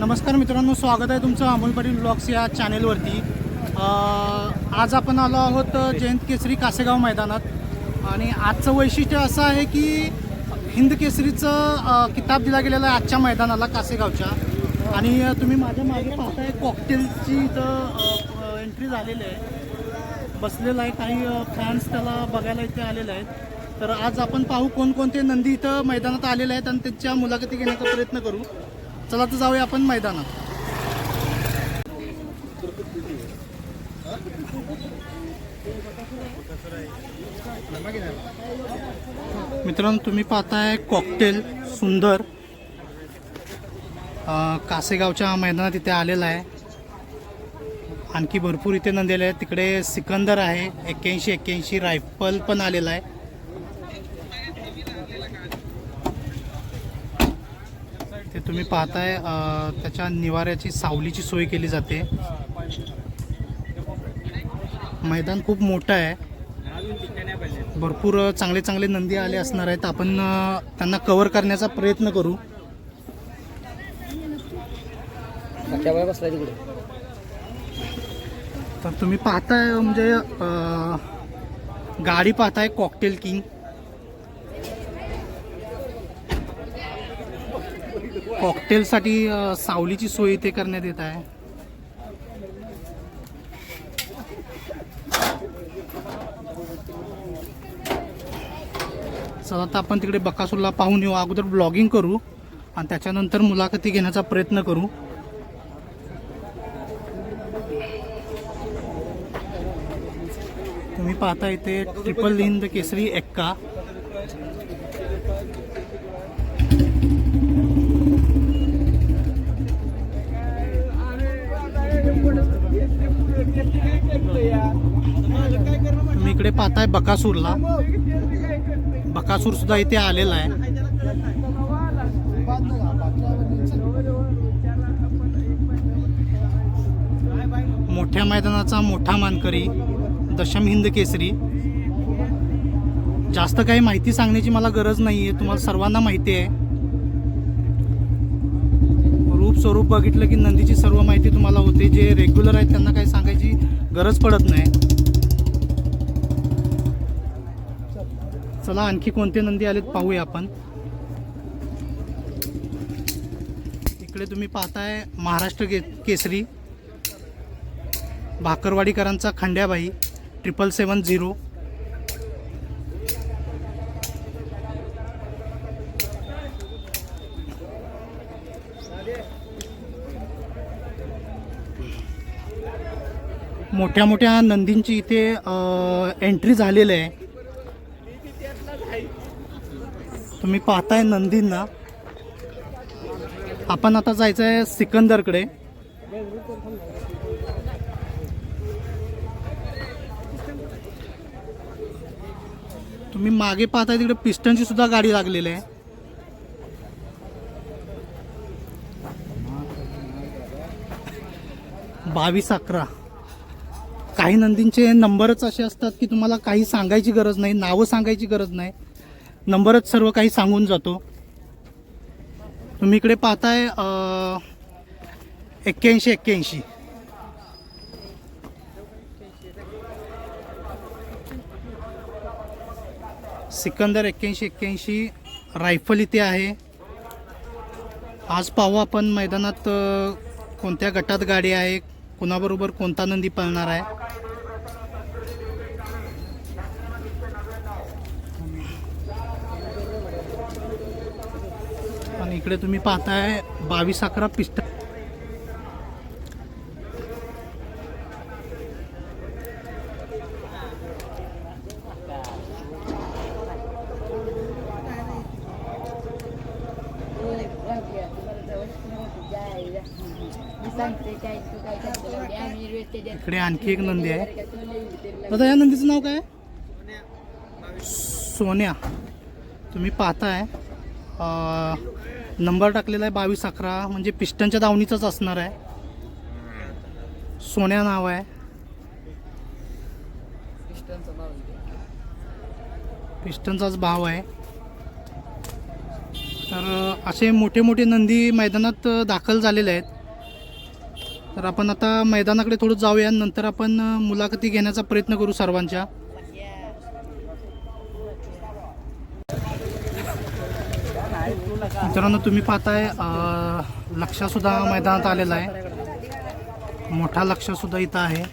नमस्कार मित्रांनो स्वागत आहे तुमचं अमोल पाटील ब्लॉग्स या चॅनेलवरती. आज आपण आलो आहोत जयंत केसरी कासेगाव मैदानात. आणि आजचं वैशिष्ट्य असं आहे की हिंद केसरीचं किताब दिला गेलेला आहे आजच्या मैदानाला कासेगावच्या. आणि तुम्ही माझ्या मागे पाहताय कॉकटेलची इथं एंट्री झालेली आहे. बसलेला आहे काही फॅन्स त्याला बघायला इथे आलेले आहेत. तर आज आपण पाहू कोणकोणते नंदी इथं मैदानात आलेले आहेत आणि त्यांच्या मुलाखती घेण्याचा प्रयत्न करू. चला तर जाऊया आपण मैदानात. मित्रांनो तुम्ही पाहताय कॉकटेल सुंदर. कासेगावच्या मैदानात इथे आलेला आहे. आणखी भरपूर इथे नंदेले आहे. तिकडे सिकंदर आहे. एक्क्याऐंशी एक्क्याऐंशी रायफल पण आलेला आहे. ते तुम्ही पाहताय त्याच्या निवाऱ्याची सावलीची सोय केली जाते. मैदान खूप मोठं आहे. भरपूर चांगले चांगले नंदी आले असणार आहेत. आपण त्यांना कव्हर करण्याचा प्रयत्न करू. तर तुम्ही पाहताय म्हणजे गाडी पाहताय कॉकटेल किंग कॉकटेलसाठी सावलीची सोय इथे करण्यात येत आहे. चला आता आपण तिकडे बकासूरला पाहून येऊ. अगोदर ब्लॉगिंग करू आणि त्याच्यानंतर मुलाखती घेण्याचा प्रयत्न करू. तुम्ही पाहता इथे ट्रिपल हिंद केसरी एक्का. तुम्ही इकडे पाहताय बकासूरला. बकासूर सुद्धा इथे आलेला आहे. मोठ्या मैदानाचा मोठा मानकरी दशम हिंद केसरी. जास्त काही माहिती सांगण्याची मला गरज नाही आहे तुम्हाला सर्वांना माहिती आहे. स्वरूप बघितलं की नंदीची सर्व माहिती तुम्हाला होते. जे रेग्युलर आहेत त्यांना काही सांगायची गरज पडत नाही. चला आणखी कोणते नंदी आलेत पाहूया आपण. इकडे तुम्ही पाहताय महाराष्ट्र के केसरी. भाकरवाडीकरांचा खंड्याबाई ट्रिपल सेवन झिरो मोठ्या मोठ्या नंदींची इथे एंट्री झालेली आहे. तुम्ही पाहताय नंदींना. आपण आता जायचं आहे सिकंदरकडे. तुम्ही मागे पाहताय तिकडे पिस्टनची सुद्धा गाडी लागलेली आहे. बावीस अकरा. काही नंदींचे नंबरच असे असतात की तुम्हाला काही सांगायची गरज नाही नावं सांगायची गरज नाही. नंबरच सर्व काही सांगून जातो. तुम्ही इकडे पाहताय एक्क्याऐंशी एक्क्याऐंशी. सिकंदर एक्क्याऐंशी एक्क्याऐंशी रायफल इथे आहे. आज पाहू आपण मैदानात कोणत्या गटात गाडी आहे कुणाबरोबर कोणता नंदी पळणार आहे? आणि इकडे तुम्ही पाहताय बावीस अकरा पिस्ता इकडे आणखी एक नंदी आहे. दादा या नंदीचं नाव काय? सोन्या. तुम्ही पाहताय. नंबर टाकलेला आहे बावीस अकरा. म्हणजे पिस्टनच्या दावणीचाच असणार आहे. सोन्या नाव आहे. पिस्टनचाच भाव आहे. तर असे मोठे मोठे नंदी मैदानात दाखल झालेले आहेत. तर आपण आता मैदानाकडे थोडं जाऊया. नंतर आपण मुलाखती घेण्याचा प्रयत्न करू सर्वांच्या. मित्रांनो तुम्ही पाहताय लक्षसुद्धा मैदानात आलेला आहे. मोठा लक्षसुद्धा इथं आहे.